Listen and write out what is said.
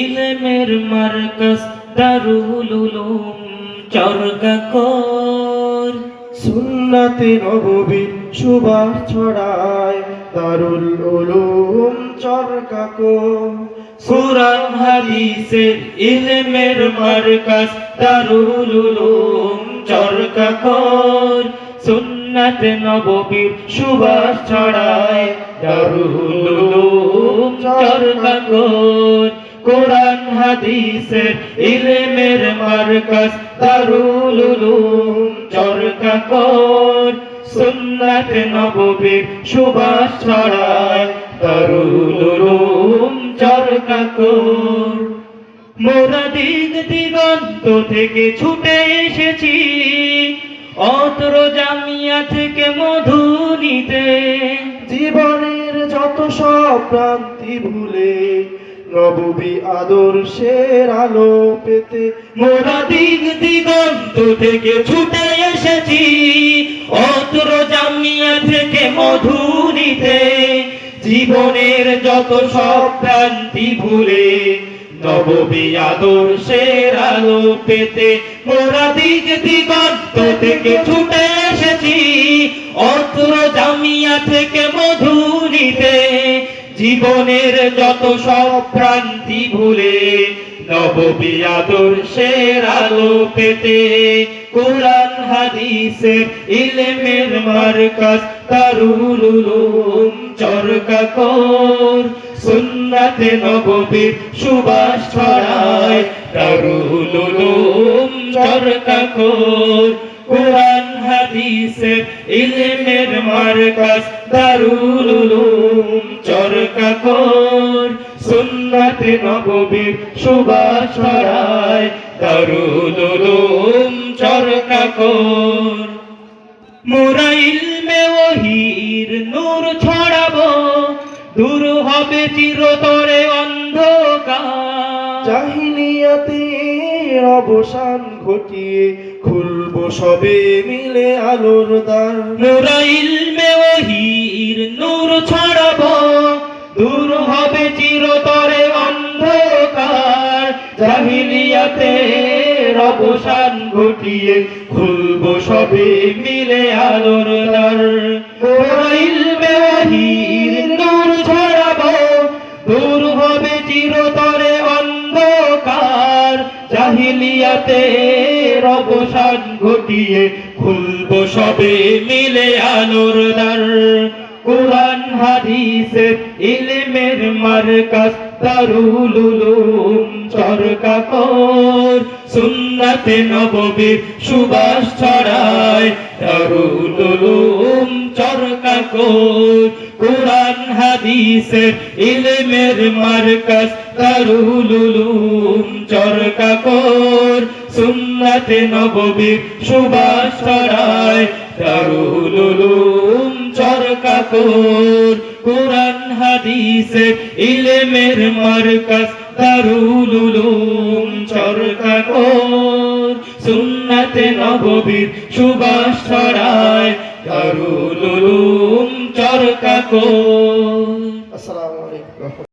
ইলমের মার্কাস দারুল উলুম চরকাকর। সুন্নাতে নববী সুবাস ছড়ায় দারুল উলুম চরকাকো কুরআন হাদিসের ইলমের মার্কাস দারুল উলুম চরকাকর। সুন্নাত নববীর সুবাস ছড়ায় দারুল উলুম চরকাকর। কোরআন হাদিসের ইলমের মার্কাস দারুল উলুম চরকাকর সুন্নাত নববীর সুবাস ছড়ায়। উলুম চরকাকর মোরা দিক দিগন্ত থেকে ছুটে এসেছি, অত্র জামিয়া থেকে মধু নিতে জীবনের যত সব প্রান্তি ভুলে নববী আদর্শের আলো পেতে। মোরা দিক দিগন্ত থেকে ছুটে এসেছি, অত্র জামিয়া থেকে মধু নিতে জীবনের যত সব প্রান্তি ভুলে নববী আদর্শের আলো পেতে। মোরা দিক দিগন্ত থেকে ছুটে এসেছি, অত্র জামিয়া থেকে মধু নিতে জীবনের যত সব প্রান্তি ভুলে নববী আদর্শের আলো পেতে, কোরআন, হাদিসের চরকাকর, সুন্নাতে নববীর সুবাস ছড়ায় উলুম চরকাকর, কোরআন ইলমের মার্কাস দারুল উলুম চরকাকর, সুন্নাতে নববীর সুবাস ছড়ায় দারুল উলুম চরকাকর। মোরা ইলমে ওহির নূর ছড়াবো, দূর হবে চিরতরে অন্ধকার। জাহিলিয়াতে অবসান ঘটিয়ে খুলবো সবে মিলে আলোর দ্বার। মোরা ইলমে ওহির নূর ছড়াবো, দূর হবে চিরতরে অন্ধকার। জাহিলিয়াতে অবসান ঘটিয়ে খুলবো সবে মিলে আলোর দ্বার। মোরা ইলমে ওহির নূর ছড়াবো, দূর হবে চিরতরে অন্ধকার। জাহিলিয়াতে অবসান ঘটিয়ে খুলবো সবে মিলে আলোর দ্বার। কোরআন, হাদিসের ইলমের মার্কাস দারুল উলুম চরকাকর। সুন্নাতে নববীর সুবাস ছড়ায় দারুল উলুম চরকাকর। কোরআন, হাদিসের ইলমের মার্কাস দারুল উলুম চরকাকর। সুন্নাতে নববীর সুবাস ছড়ায় দারুল উলুম চরকাকর কোরআন হাদিসের ইলমের মার্কাস দারুল উলুম চরকাকর সুন্নাতে নববীর সুবাস ছড়ায় দারুল উলুম চরকাকর আসসালামু আলাইকুম।